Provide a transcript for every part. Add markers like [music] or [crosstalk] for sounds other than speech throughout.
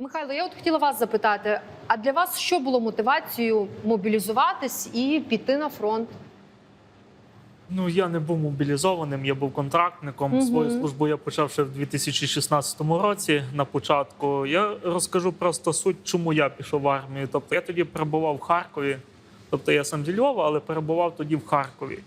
Михайло, я от хотіла вас запитати: а для вас що було мотивацією мобілізуватись і піти на фронт? Ну, я не був мобілізованим, я був контрактником. Мгм. Свою службу я почав ще в 2016 році. На початку я розкажу просто суть, чому я пішов в армію. Тобто я тоді перебував в Харкові. Тобто я сам зі Львова, але перебував тоді в Харкові.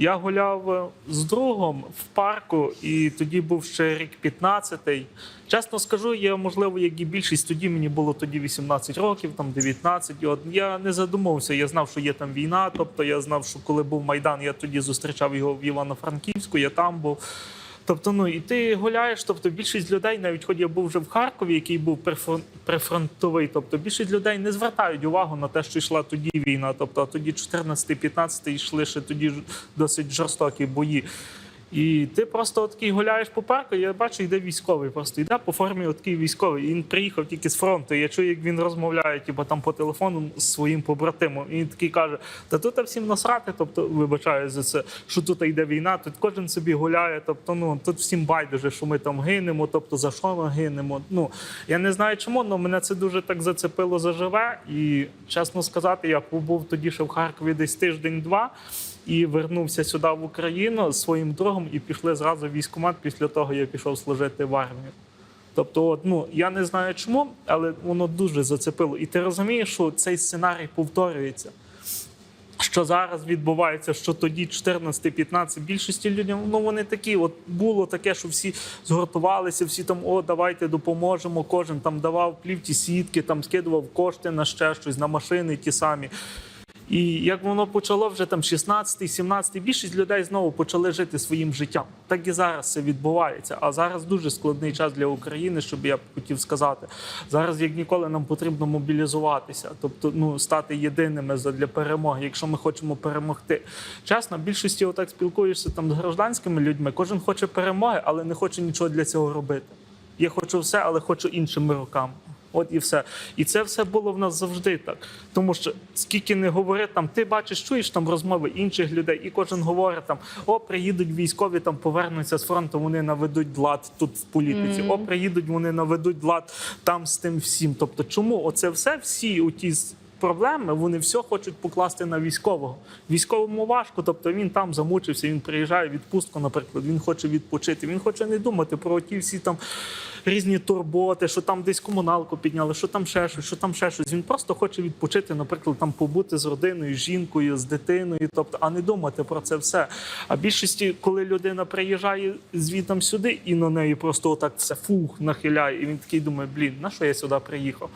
Я гуляв е, з другом в парку, і тоді був ще рік 15-й. Чесно скажу, я можливо, як і більшість, тоді мені було тоді 18 років, там 19. І от я не задумався. Я знав, що є там війна. Тобто я знав, що коли був майдан, я тоді зустрічав його в Івано-Франківську. Я там був. Тобто, ну і ти гуляєш. Тобто, більшість людей, навіть хоч я був вже в Харкові, який був прифрон- прифронтовий. Тобто, більшість людей не звертають увагу на те, що йшла тоді війна. Тобто, тоді 14-15 йшли ще тоді досить жорстокі бої. І ти просто такий гуляєш по парку, я бачу, йде військовий. Просто йде по формі такий військовий. І він приїхав тільки з фронту. Я чую, як він розмовляє, типу, там по телефону з своїм побратимом. І він такий каже: Та тут всім насрати, тобто вибачаю за це, що тут йде війна, тут кожен собі гуляє. Тобто, ну тут всім байдуже, що ми там гинемо, тобто за що ми гинемо. Ну я не знаю чому, але мене це дуже так зацепило заживе. І чесно сказати, я побув тоді ще в Харкові десь тиждень-два і вернувся сюди в Україну з своїм другом, і пішли зразу в військкомат. Після того я пішов служити в армію. Тобто, от, ну я не знаю чому, але воно дуже зацепило. І ти розумієш, що цей сценарій повторюється. Що зараз відбувається, що тоді 14-15, більшості людям, ну вони такі. От було таке, що всі згуртувалися, всі там о, давайте допоможемо. Кожен там давав плівті сітки, там скидував кошти на ще щось, на машини ті самі. І як воно почало вже там 16-й, 17-й, більшість людей знову почали жити своїм життям. Так і зараз це відбувається. А зараз дуже складний час для України, щоб я б хотів сказати. Зараз як ніколи нам потрібно мобілізуватися, тобто ну стати єдиними для перемоги, якщо ми хочемо перемогти. Чесно, більшості отак спілкуєшся там з гражданськими людьми. Кожен хоче перемоги, але не хоче нічого для цього робити. Я хочу все, але хочу іншими руками. От і все. І це все було в нас завжди так. Тому що скільки не говори, там ти бачиш, чуєш там розмови інших людей, і кожен говорить там: о, приїдуть військові, там повернуться з фронту, вони наведуть лад тут в політиці. О, приїдуть, вони наведуть лад там з тим всім. Тобто, чому оце все всі у ті проблеми, вони все хочуть покласти на військового. Військовому важко, тобто він там замучився, він приїжджає в відпустку, наприклад, він хоче відпочити, він хоче не думати про ті всі там різні турботи, що там десь комуналку підняли, що там ще щось, що там ще щось. Він просто хоче відпочити, наприклад, там побути з родиною, з жінкою, з дитиною, тобто, а не думати про це все. А більшості, коли людина приїжджає звідти сюди, і на неї просто отак все фух нахиляє, і він такий думає, блін, на що я сюди приїхав?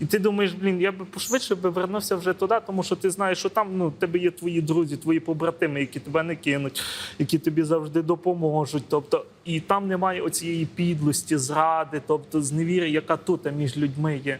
І ти думаєш, блін, я би пошвидше би вернувся вже туди, тому що ти знаєш, що там ну тебе є твої друзі, твої побратими, які тебе не кинуть, які тобі завжди допоможуть. Тобто, і там немає оцієї підлості, зради, тобто зневіри, яка тут між людьми є.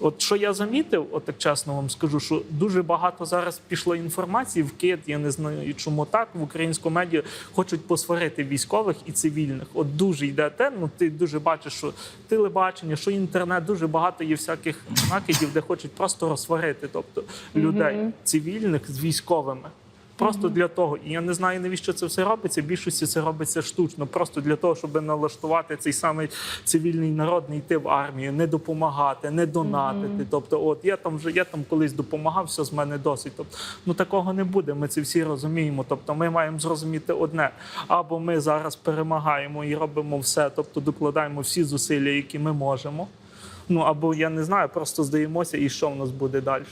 От що я замітив, от так чесно вам скажу, що дуже багато зараз пішло інформації в кит. Я не знаю, чому так в українську медіа хочуть посварити військових і цивільних. От дуже йде те. Ну ти дуже бачиш, що телебачення, що інтернет, дуже багато є всяких накидів, де хочуть просто розсварити, тобто людей цивільних з військовими. Просто для того, і я не знаю, навіщо це все робиться. Більшості це робиться штучно, просто для того, щоб налаштувати цей самий цивільний народ, не йти в армію, не допомагати, не донатити. Тобто, от я там вже я там колись допомагав, все з мене досить. Тобто, ну такого не буде. Ми це всі розуміємо. Тобто, ми маємо зрозуміти одне: або ми зараз перемагаємо і робимо все, тобто докладаємо всі зусилля, які ми можемо. Ну або я не знаю, просто здаємося, і що в нас буде далі.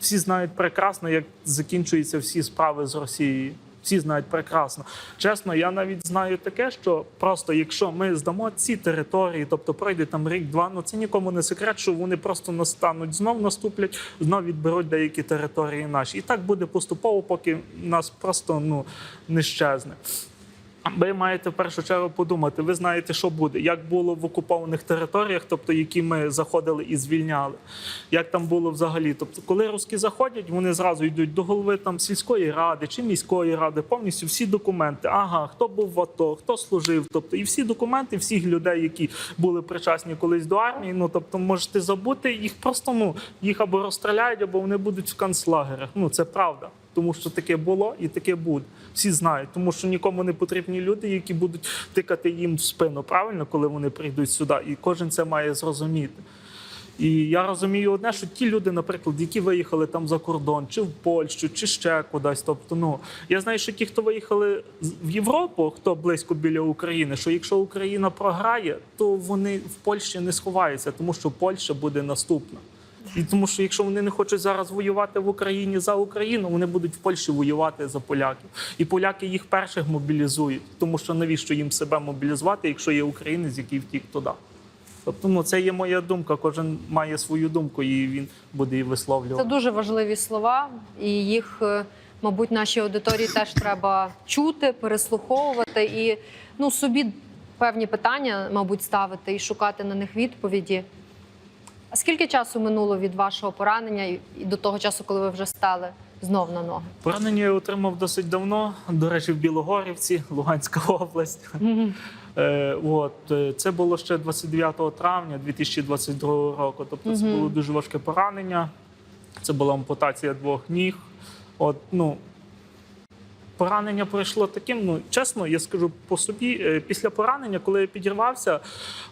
Всі знають прекрасно, як закінчуються всі справи з Росією. Всі знають прекрасно. Чесно, я навіть знаю таке, що просто якщо ми здамо ці території, тобто пройде там рік-два, ну це нікому не секрет, що вони просто настануть, знов наступлять, знов відберуть деякі території наші. І так буде поступово, поки нас просто ну не щезне. Ви маєте в першу чергу подумати, ви знаєте, що буде, як було в окупованих територіях, тобто які ми заходили і звільняли, як там було взагалі. Тобто, коли русські заходять, вони зразу йдуть до голови там сільської ради чи міської ради, повністю всі документи. Ага, хто був в АТО, хто служив. Тобто, і всі документи всіх людей, які були причасні колись до армії. Ну тобто, можете забути їх просто ну їх або розстріляють, або вони будуть в концлагерах. Ну це правда. Тому що таке було і таке буде. Всі знають, тому що нікому не потрібні люди, які будуть тикати їм в спину правильно, коли вони прийдуть сюди. І кожен це має зрозуміти. І я розумію одне, що ті люди, наприклад, які виїхали там за кордон, чи в Польщу, чи ще кудись. Тобто, ну я знаю, що ті, хто виїхали в Європу, хто близько біля України, що якщо Україна програє, то вони в Польщі не сховаються, тому що Польща буде наступна. І тому, що якщо вони не хочуть зараз воювати в Україні за Україну, вони будуть в Польщі воювати за поляків. І поляки їх перших мобілізують, тому що навіщо їм себе мобілізувати, якщо є українець, який втік туди. Тобто, ну це є моя думка. Кожен має свою думку, і він буде її Це дуже важливі слова, і їх, е, мабуть, нашій аудиторії теж треба чути, переслуховувати і ну собі певні питання, мабуть, ставити і шукати на них відповіді. А скільки часу минуло від вашого поранення і до того часу, коли ви вже стали знов на ноги? Поранення я отримав досить давно. До речі, в Білогорівці, Луганська [laughs] область. Е, от е, це було ще 29 травня 2022 року. Тобто, це Мгм. було дуже важке поранення. Це була ампутація двох ніг. От, ну, поранення пройшло таким. Ну, чесно, я скажу по собі, е, після поранення, коли я підірвався,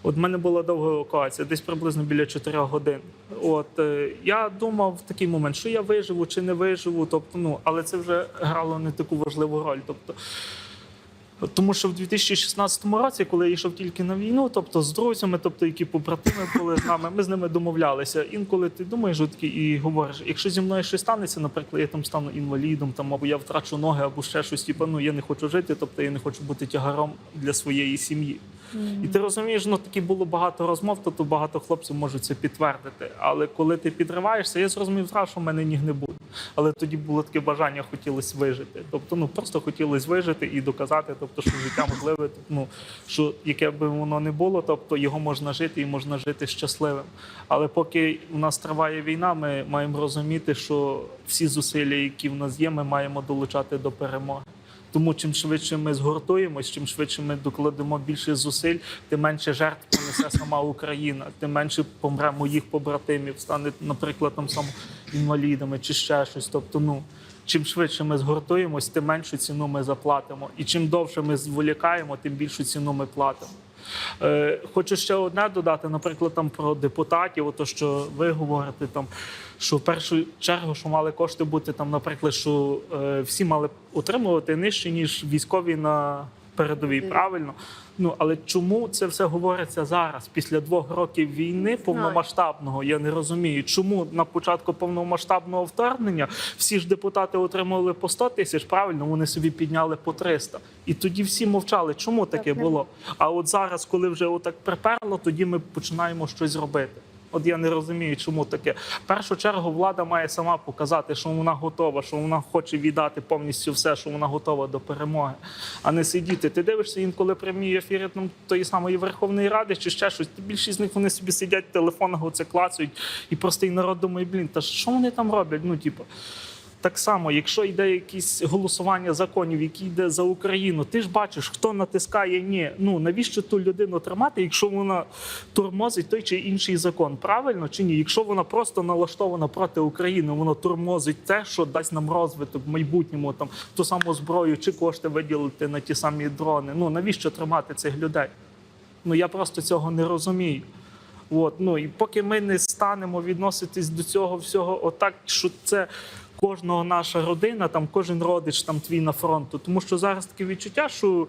от в мене була довга евакуація, десь приблизно біля 4 годин. От е, я думав в такий момент, що я виживу чи не виживу. Тобто, ну, але це вже грало не таку важливу роль. Тобто, тому що в 2016 році, коли я йшов тільки на війну, тобто з друзями, тобто які побратими були з нами, ми з ними домовлялися. Інколи ти думаєш і говориш, якщо зі мною щось станеться, наприклад, я там стану інвалідом, там або я втрачу ноги, або ще щось, типу, ну я не хочу жити, тобто я не хочу бути тягаром для своєї сім'ї. І ти розумієш, ну такі було багато розмов, тобто багато хлопців можуть це підтвердити. Але коли ти підриваєшся, я зрозумів зразу, що в мене ніг не буде. Але тоді було таке бажання, хотілося вижити. Тобто, ну просто хотілося вижити і доказати, тобто, що життя можливе, ну що яке би воно не було, тобто його можна жити і можна жити щасливим. Але поки у нас триває війна, ми маємо розуміти, що всі зусилля, які в нас є, ми маємо долучати до перемоги. Тому чим швидше ми згуртуємось, чим швидше ми докладемо більше зусиль, тим менше жертв понесе сама Україна, тим менше помре моїх побратимів, стане, наприклад, там сам інвалідами чи ще щось. Тобто, ну чим швидше ми згуртуємось, тим меншу ціну ми заплатимо. І чим довше ми зволікаємо, тим більшу ціну ми платимо. Е, хочу ще одне додати, наприклад, там про депутатів, ото що ви говорите там. Що в першу чергу, що мали кошти бути там, наприклад, що е, всі мали отримувати нижче, ніж військові на передовій, правильно? Ну але чому це все говориться зараз, після двох років війни повномасштабного? Я не розумію, чому на початку повномасштабного вторгнення всі ж депутати отримували по 100 тисяч, правильно вони собі підняли по 300. І тоді всі мовчали. Чому таке було? А от зараз, коли вже отак приперло, тоді ми починаємо щось робити. От я не розумію, чому таке. В першу чергу влада має сама показати, що вона готова, що вона хоче віддати повністю все, що вона готова до перемоги, а не сидіти. Ти дивишся інколи прямі ефіри там, тої самої Верховної Ради чи ще щось. Більшість з них вони собі сидять в телефонах, оце клацають, і простий народ думає, блін, та що вони там роблять? Ну, типу. Так само, якщо йде якесь голосування законів, які йде за Україну, ти ж бачиш, хто натискає ні. Ну навіщо ту людину тримати, якщо вона тормозить той чи інший закон? Правильно чи ні? Якщо вона просто налаштована проти України, вона тормозить те, що дасть нам розвиток в майбутньому, там ту саму зброю чи кошти виділити на ті самі дрони. Ну навіщо тримати цих людей? Ну я просто цього не розумію. От, ну і поки ми не станемо відноситись до цього всього, отак, що це кожного наша родина, там кожен родич там твій на фронту. Тому що зараз таке відчуття, що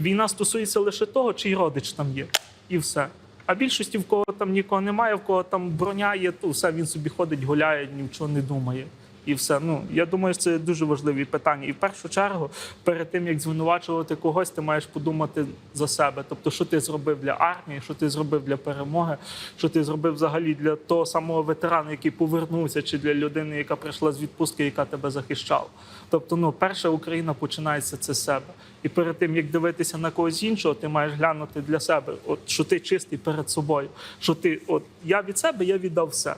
війна стосується лише того, чий родич там є, і все. А більшості, в кого там нікого немає, в кого там броня є, то все він собі ходить, гуляє, ні в чого не думає. І все. Ну я думаю, що це дуже важливі питання. І в першу чергу, перед тим як звинувачувати когось, ти маєш подумати за себе. Тобто, що ти зробив для армії, що ти зробив для перемоги, що ти зробив взагалі для того самого ветерана, який повернувся, чи для людини, яка прийшла з відпустки, яка тебе захищала. Тобто, ну, перша Україна починається це з себе. І перед тим як дивитися на когось іншого, ти маєш глянути для себе, от що ти чистий перед собою. Що ти, от я від себе, я віддав все.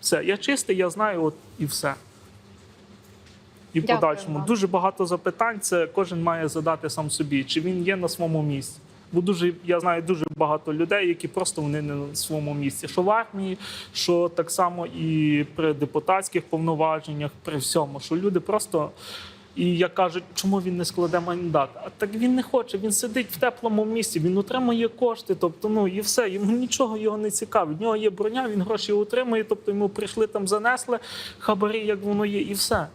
Все, я чистий, я знаю, от і все. І Дякую подальшому вам. дуже багато запитань. Це кожен має задати сам собі, чи він є на своєму місці. Бо дуже я знаю дуже багато людей, які просто вони не на своєму місці. Що в армії, що так само і при депутатських повноваженнях, при всьому, що люди просто І як кажуть, чому він не складе мандат? А так він не хоче. Він сидить в теплому місці, він отримує кошти. Тобто, ну і все. Йому нічого його не цікавить. В нього є броня, він гроші отримує. Тобто йому прийшли там, занесли хабарі, як воно є, і все.